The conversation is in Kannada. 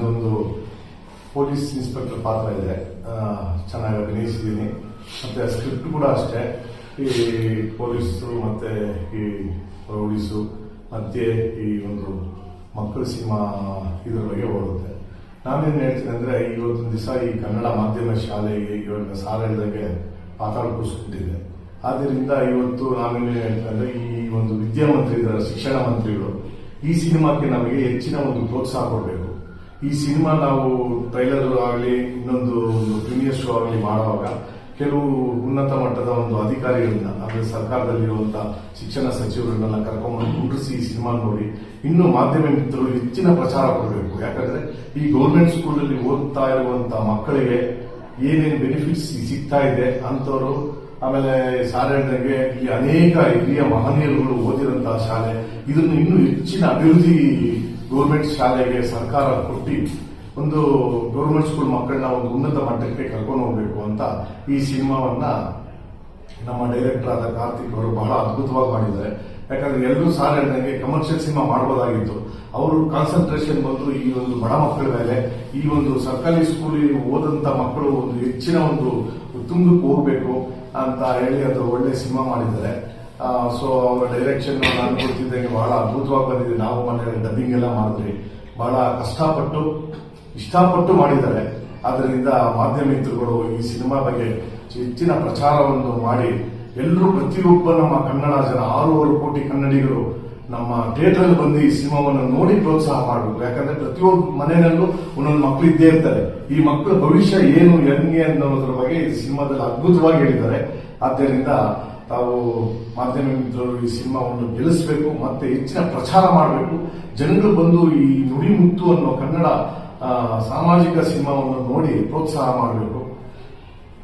ಅದೊಂದು ಪೊಲೀಸ್ ಇನ್ಸ್ಪೆಕ್ಟರ್ ಪಾತ್ರ ಇದೆ. ಚೆನ್ನಾಗಿ ಅಭಿನಯಿಸಿದ್ದೀನಿ. ಮತ್ತೆ ಸ್ಕ್ರಿಪ್ಟ್ ಕೂಡ ಅಷ್ಟೇ. ಈ ಪೊಲೀಸರು ಮತ್ತೆ ಈ ರೌಡೀಸು ಮತ್ತೆ ಈ ಒಂದು ಮಕ್ಕಳ ಸಿನಿಮಾ ಇದ್ರ ಬಗ್ಗೆ ಓಡುತ್ತೆ. ನಾನೇನು ಹೇಳ್ತೀನಿ ಅಂದ್ರೆ ಇವತ್ತೊಂದು ದಿವಸ ಈ ಕನ್ನಡ ಮಾಧ್ಯಮ ಶಾಲೆಗೆ ಇವಾಗ ಸಾಲ ಹೇಳಿದಾಗೆ ಪಾತಾಳ ಕೂರಿಸ್ಬಿಟ್ಟಿದೆ. ಆದ್ದರಿಂದ ಇವತ್ತು ನಾವೇನು ಹೇಳ್ತೀನಿ ಅಂದ್ರೆ, ಈ ಒಂದು ವಿದ್ಯಾಮಂತ್ರಿ ಇದ್ದಾರೆ ಶಿಕ್ಷಣ ಮಂತ್ರಿಗಳು ಈ ಸಿನಿಮಾಕ್ಕೆ ನಮಗೆ ಹೆಚ್ಚಿನ ಒಂದು ಪ್ರೋತ್ಸಾಹ ಕೊಡಬೇಕು. ಈ ಸಿನಿಮಾ ನಾವು ಟ್ರೈಲರ್ ಆಗಲಿ, ಇನ್ನೊಂದು ಪ್ರೀಮಿಯರ್ ಶೋ ಆಗಲಿ ಮಾಡುವಾಗ ಕೆಲವು ಉನ್ನತ ಮಟ್ಟದ ಒಂದು ಅಧಿಕಾರಿಗಳನ್ನ, ಅಂದ್ರೆ ಸರ್ಕಾರದಲ್ಲಿರುವಂತಹ ಶಿಕ್ಷಣ ಸಚಿವರನ್ನೆಲ್ಲ ಕರ್ಕೊಂಡ್ಬಂದು ಕುಂಡ್ರಿಸಿ ಈ ಸಿನಿಮಾ ನೋಡಿ, ಇನ್ನು ಮಾಧ್ಯಮ ಮಿತ್ರರು ಹೆಚ್ಚಿನ ಪ್ರಚಾರ ಕೊಡಬೇಕು. ಯಾಕಂದ್ರೆ ಈ ಗೌರ್ಮೆಂಟ್ ಸ್ಕೂಲಲ್ಲಿ ಓದ್ತಾ ಇರುವಂತಹ ಮಕ್ಕಳಿಗೆ ಏನೇನು ಬೆನಿಫಿಟ್ಸ್ ಸಿಗ್ತಾ ಇದೆ ಅಂತವರು, ಆಮೇಲೆ ಶಾಲೆಗೆ ಈ ಅನೇಕ ಹಿರಿಯ ಮಹನೀಯರುಗಳು ಓದಿರಂತಹ ಶಾಲೆ, ಇದನ್ನು ಇನ್ನೂ ಹೆಚ್ಚಿನ ಅಭಿವೃದ್ಧಿ ಗೌರ್ಮೆಂಟ್ ಶಾಲೆಗೆ ಸರ್ಕಾರ ಕೊಟ್ಟು ಒಂದು ಗೌರ್ಮೆಂಟ್ ಸ್ಕೂಲ್ ಮಕ್ಕಳನ್ನ ಒಂದು ಉನ್ನತ ಮಟ್ಟಕ್ಕೆ ಕರ್ಕೊಂಡು ಹೋಗ್ಬೇಕು ಅಂತ ಈ ಸಿನಿಮಾವನ್ನ ನಮ್ಮ ಡೈರೆಕ್ಟರ್ ಆದ ಕಾರ್ತಿಕ್ ಅವರು ಬಹಳ ಅದ್ಭುತವಾಗಿ ಮಾಡಿದ್ದಾರೆ. ಯಾಕಂದ್ರೆ ಎಲ್ಲರೂ ಸಾರ್ ಹೇಳಿದಂಗೆ ಕಮರ್ಷಿಯಲ್ ಸಿನಿಮಾ ಮಾಡಬಹುದಾಗಿತ್ತು ಅವರು ಕಾನ್ಸಂಟ್ರೇಷನ್ ಬಂದು ಈ ಒಂದು ಬಡ ಮಕ್ಕಳ ಮೇಲೆ ಈ ಒಂದು ಸರ್ಕಾರಿ ಸ್ಕೂಲಿಗೆ ಓದಂತ ಮಕ್ಕಳು ಒಂದು ಹೆಚ್ಚಿನ ಒಂದು ತುಂಗಕ್ಕೆ ಹೋಗ್ಬೇಕು ಅಂತ ಹೇಳಿ ಅದು ಒಳ್ಳೆ ಸಿನಿಮಾ ಮಾಡಿದ್ದಾರೆ. ಸೊ ಅವರ ಡೈರೆಕ್ಷನ್ ನಾನು ಕೊಡ್ತಿದ್ದಂಗೆ ಬಹಳ ಅದ್ಭುತವಾಗಿ ಬಂದಿದೆ. ನಾವು ಮನೆಯಲ್ಲಿ ಡಬ್ಬಿಂಗ್ ಎಲ್ಲ ಮಾಡಿದ್ರಿ ಬಹಳ ಕಷ್ಟಪಟ್ಟು, ಇಷ್ಟಪಟ್ಟು ಮಾಡಿದ್ದಾರೆ. ಅದರಿಂದ ಮಾಧ್ಯಮ ಮಿತ್ರಗಳು ಈ ಸಿನಿಮಾ ಬಗ್ಗೆ ಹೆಚ್ಚಿನ ಪ್ರಚಾರವನ್ನು ಮಾಡಿ ಎಲ್ಲರೂ ಪ್ರತಿಯೊಬ್ಬ ನಮ್ಮ ಕನ್ನಡ ಜನ, ಆರೂವರೆ ಕೋಟಿ ಕನ್ನಡಿಗರು ನಮ್ಮ ಥಿಯೇಟರ್ ಬಂದು ಈ ಸಿನಿಮಾವನ್ನು ನೋಡಿ ಪ್ರೋತ್ಸಾಹ ಮಾಡಬೇಕು. ಯಾಕಂದ್ರೆ ಪ್ರತಿಯೊಬ್ಬ ಮನೆಯಲ್ಲೂ ಒಂದೊಂದು ಮಕ್ಕಳು ಇದ್ದೇ ಇರ್ತಾರೆ. ಈ ಮಕ್ಕಳ ಭವಿಷ್ಯ ಏನು, ಹೆಂಗೆ ಅನ್ನೋದ್ರ ಬಗ್ಗೆ ಈ ಸಿನಿಮಾದಲ್ಲಿ ಅದ್ಭುತವಾಗಿ ಹೇಳಿದ್ದಾರೆ. ಆದ್ದರಿಂದ ತಾವು ಮಾಧ್ಯಮ ಮಿತ್ರರು ಈ ಸಿನಿಮಾವನ್ನು ಗೆಲ್ಲಿಸಬೇಕು, ಮತ್ತೆ ಹೆಚ್ಚಿನ ಪ್ರಚಾರ ಮಾಡಬೇಕು. ಜನರು ಬಂದು ಈ ನುಡಿಮುತ್ತು ಅನ್ನೋ ಕನ್ನಡ ಸಾಮಾಜಿಕ ಸಿನಿಮಾವನ್ನು ನೋಡಿ ಪ್ರೋತ್ಸಾಹ ಮಾಡಬೇಕು.